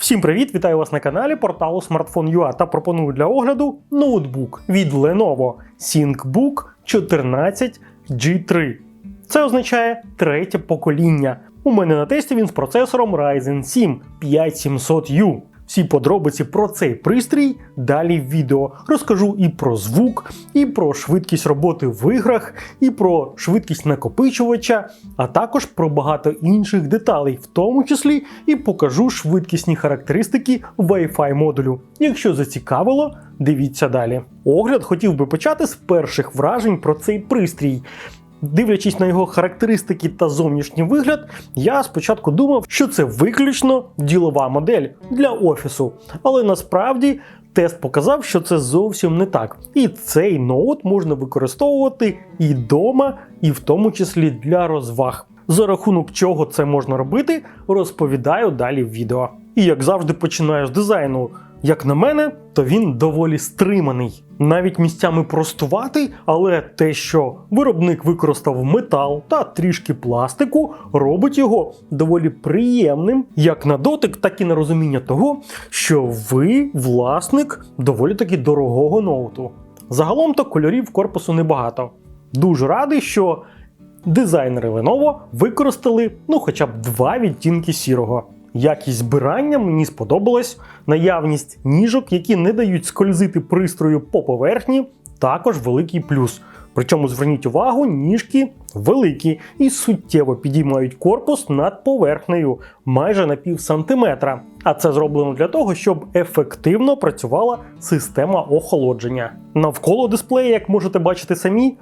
Всім привіт! Вітаю вас на каналі порталу Smartphone.ua та пропоную для огляду ноутбук від Lenovo ThinkBook 14 G3. Це означає третє покоління. У мене на тесті він з процесором Ryzen 7 5700U. Всі подробиці про цей пристрій далі в відео. Розкажу і про звук, і про швидкість роботи в іграх, і про швидкість накопичувача, а також про багато інших деталей, в тому числі і покажу швидкісні характеристики Wi-Fi модулю. Якщо зацікавило, дивіться далі. Огляд хотів би почати з перших вражень про цей пристрій. Дивлячись на його характеристики та зовнішній вигляд, я спочатку думав, що це виключно ділова модель для офісу. Але насправді тест показав, що це зовсім не так. І цей ноут можна використовувати і вдома, і в тому числі для розваг. За рахунок чого це можна робити, розповідаю далі в відео. І як завжди починаю з дизайну. Як на мене, то він доволі стриманий, навіть місцями простуватий, але те, що виробник використав метал та трішки пластику, робить його доволі приємним, як на дотик, так і на розуміння того, що ви власник доволі таки дорогого ноуту. Загалом то кольорів корпусу небагато. Дуже радий, що дизайнери Lenovo використали ну хоча б два відтінки сірого. Якість збирання мені сподобалась, наявність ніжок, які не дають скользити пристрою по поверхні, також великий плюс. Причому зверніть увагу, ніжки великі і суттєво підіймають корпус над поверхнею майже на пів сантиметра. А це зроблено для того, щоб ефективно працювала система охолодження. Навколо дисплея, як можете бачити самі,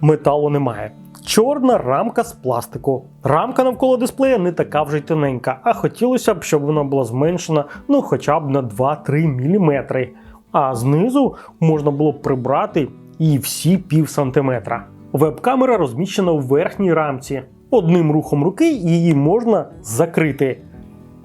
металу немає. Чорна рамка з пластику. Рамка навколо дисплея не така вже й тоненька, а хотілося б, щоб вона була зменшена ну хоча б на 2-3 мм. А знизу можна було б прибрати і всі пів сантиметра. Веб-камера розміщена у верхній рамці. Одним рухом руки її можна закрити.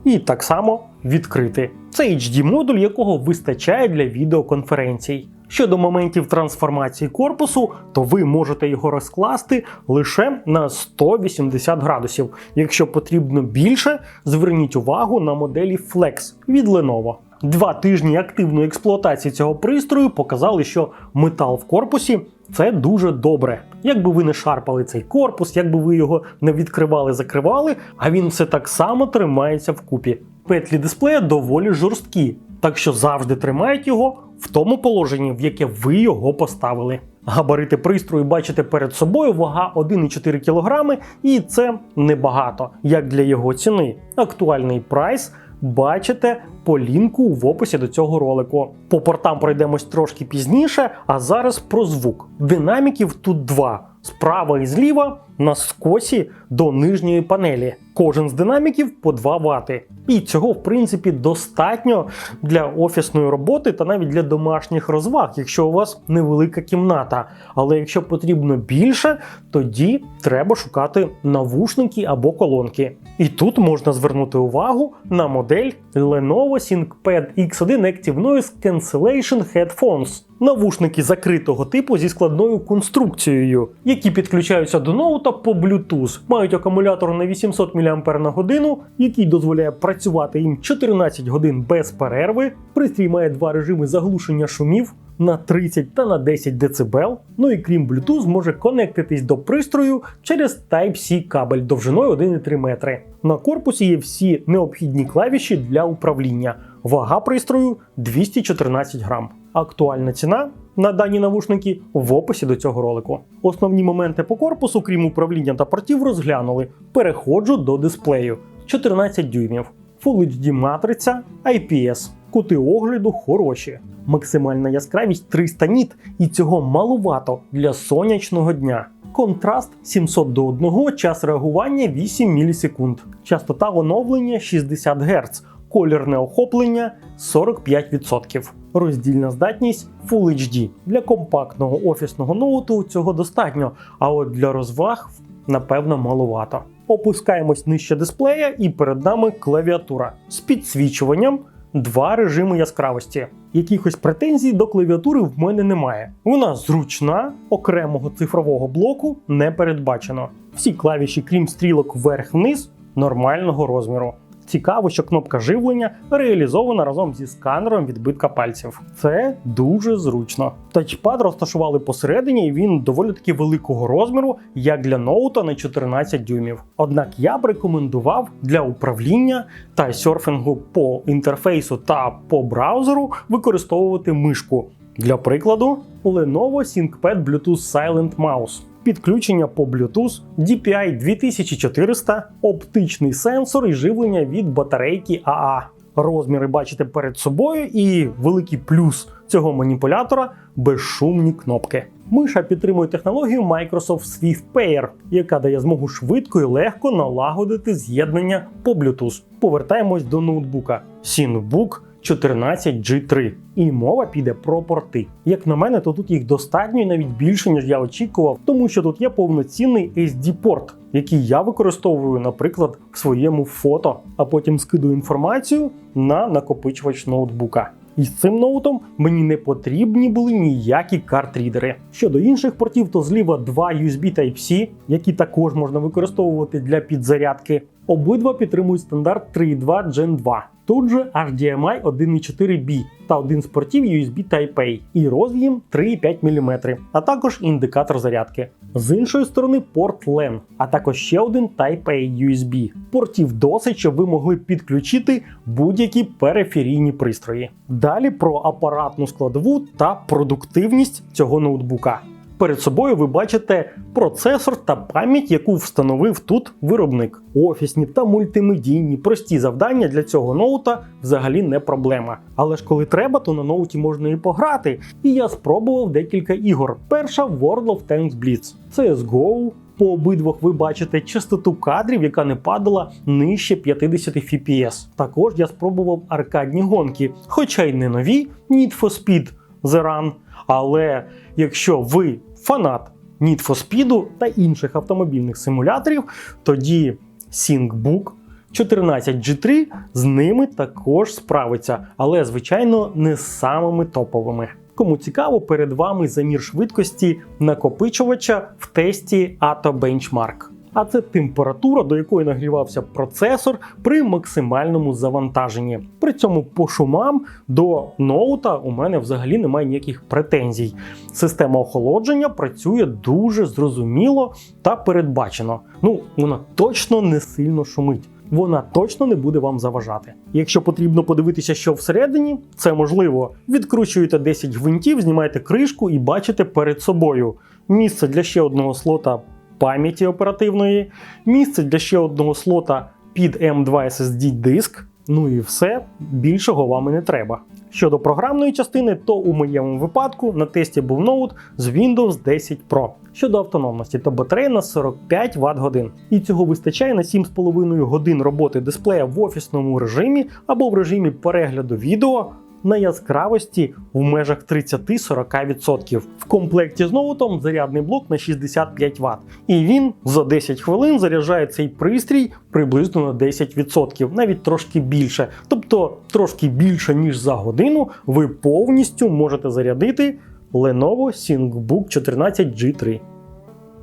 І так само відкрити. Це HD модуль, якого вистачає для відеоконференцій. Щодо моментів трансформації корпусу, то ви можете його розкласти лише на 180 градусів. Якщо потрібно більше, зверніть увагу на моделі Flex від Lenovo. Два тижні активної експлуатації цього пристрою показали, що метал в корпусі це дуже добре. Якби ви не шарпали цей корпус, якби ви його не відкривали, закривали, а він все так само тримається вкупі. Петлі дисплея доволі жорсткі, так що завжди тримають його в тому положенні, в яке ви його поставили. Габарити пристрою бачите перед собою, вага 1,4 кг, і це небагато, як для його ціни. Актуальний прайс бачите по лінку в описі до цього ролику. По портам пройдемось трошки пізніше, а зараз про звук. Динаміків тут два: справа і зліва на скосі до нижньої панелі. Кожен з динаміків по 2 Вт. І цього, в принципі, достатньо для офісної роботи та навіть для домашніх розваг, якщо у вас невелика кімната. Але якщо потрібно більше, тоді треба шукати навушники або колонки. І тут можна звернути увагу на модель Lenovo ThinkPad X1 Active Noise Cancellation Headphones. Навушники закритого типу зі складною конструкцією, які підключаються до ноута по Bluetooth, мають акумулятор на 800 мАч, який дозволяє працювати їм 14 годин без перерви. Пристрій має два режими заглушення шумів. На 30 та на 10 дБ. Ну і крім Bluetooth, може конектитись до пристрою через Type-C кабель довжиною 1,3 метри. На корпусі є всі необхідні клавіші для управління. Вага пристрою 214 грам. Актуальна ціна на дані навушники в описі до цього ролику. Основні моменти по корпусу, крім управління та портів, розглянули. Переходжу до дисплею 14 дюймів, Full HD матриця, IPS, кути огляду хороші. Максимальна яскравість 300 ніт, і цього малувато для сонячного дня. Контраст 700 до 1, час реагування 8 мілісекунд, частота оновлення 60 Гц, колірне охоплення 45%. Роздільна здатність Full HD. Для компактного офісного ноуту цього достатньо, а от для розваг, напевно, малувато. Опускаємось нижче дисплея, і перед нами клавіатура з підсвічуванням. Два режими яскравості. Якихось претензій до клавіатури в мене немає. Вона зручна, окремого цифрового блоку не передбачено. Всі клавіші, крім стрілок вверх-вниз, нормального розміру. Цікаво, що кнопка живлення реалізована разом зі сканером відбитка пальців. Це дуже зручно. Тачпад розташували посередині, і він доволі таки великого розміру, як для ноута на 14 дюймів. Однак я б рекомендував для управління та серфінгу по інтерфейсу та по браузеру використовувати мишку. Для прикладу, Lenovo ThinkPad Bluetooth Silent Mouse. Підключення по Bluetooth, DPI 2400, оптичний сенсор і живлення від батарейки AA. Розміри бачите перед собою, і великий плюс цього маніпулятора безшумні кнопки. Миша підтримує технологію Microsoft Swift Pair, яка дає змогу швидко і легко налагодити з'єднання по Bluetooth. Повертаємось до ноутбука. ThinkBook 14G3. І мова піде про порти. Як на мене, то тут їх достатньо і навіть більше, ніж я очікував, тому що тут є повноцінний SD-порт, який я використовую, наприклад, в своєму фото, а потім скидую інформацію на накопичувач ноутбука. І з цим ноутом мені не потрібні були ніякі картрідери. Щодо інших портів, то зліва два USB Type-C, які також можна використовувати для підзарядки. Обидва підтримують стандарт 3.2 Gen 2. Тут же HDMI 1.4B та один з портів USB Type-A і роз'єм 3,5 мм, а також індикатор зарядки. З іншої сторони порт LAN, а також ще один Type-A USB. Портів досить, щоб ви могли підключити будь-які периферійні пристрої. Далі про апаратну складову та продуктивність цього ноутбука. Перед собою ви бачите процесор та пам'ять, яку встановив тут виробник. Офісні та мультимедійні прості завдання для цього ноута взагалі не проблема. Але ж коли треба, то на ноуті можна і пограти. І я спробував декілька ігор. Перша World of Tanks Blitz, CSGO. По обидвох ви бачите частоту кадрів, яка не падала нижче 50 FPS. Також я спробував аркадні гонки, хоча й не нові Need for Speed The Run, але якщо ви фанат Need for Speed та інших автомобільних симуляторів, тоді SyncBook 14G3 з ними також справиться, але звичайно не з самими топовими. Кому цікаво, перед вами замір швидкості накопичувача в тесті ATO Benchmark. А це температура, до якої нагрівався процесор при максимальному завантаженні. При цьому по шумам до ноута у мене взагалі немає ніяких претензій. Система охолодження працює дуже зрозуміло та передбачено. Ну, вона точно не сильно шумить. Вона точно не буде вам заважати. Якщо потрібно подивитися, що всередині, це можливо. Відкручуєте 10 гвинтів, знімаєте кришку і бачите перед собою місце для ще одного слота пам'яті оперативної, місце для ще одного слота під M2 SSD диск. Ну і все, більшого вам і не треба. Щодо програмної частини, то у моєму випадку на тесті був ноут з Windows 10 Pro. Щодо автономності, то батарея на 45 Вт годин. І цього вистачає на 7,5 годин роботи дисплея в офісному режимі або в режимі перегляду відео на яскравості в межах 30-40%. В комплекті з ноутом зарядний блок на 65 Вт. І він за 10 хвилин заряджає цей пристрій приблизно на 10%, навіть трошки більше. Тобто трошки більше, ніж за годину, ви повністю можете зарядити Lenovo ThinkBook 14G3.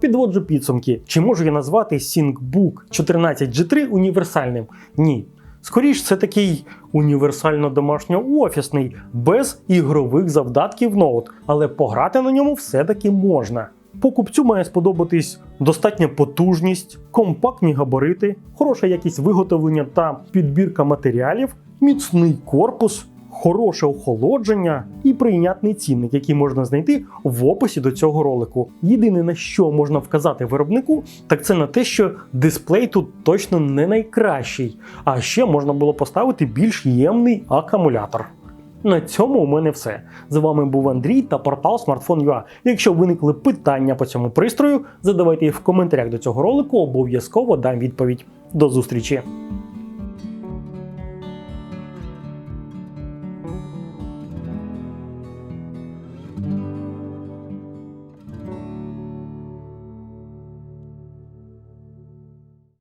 Підводжу підсумки. Чи можу я назвати ThinkBook 14G3 універсальним? Ні. Скоріш, це такий універсально домашньо-офісний, без ігрових завдатків ноут, але пограти на ньому все-таки можна. Покупцю має сподобатись достатня потужність, компактні габарити, хороша якість виготовлення та підбірка матеріалів, міцний корпус, хороше охолодження і прийнятний цінник, який можна знайти в описі до цього ролику. Єдине на що можна вказати виробнику, так це на те, що дисплей тут точно не найкращий, а ще можна було поставити більш ємний акумулятор. На цьому у мене все. З вами був Андрій та портал Smartphone.ua. Якщо виникли питання по цьому пристрою, задавайте їх в коментарях до цього ролику, обов'язково дам відповідь. До зустрічі!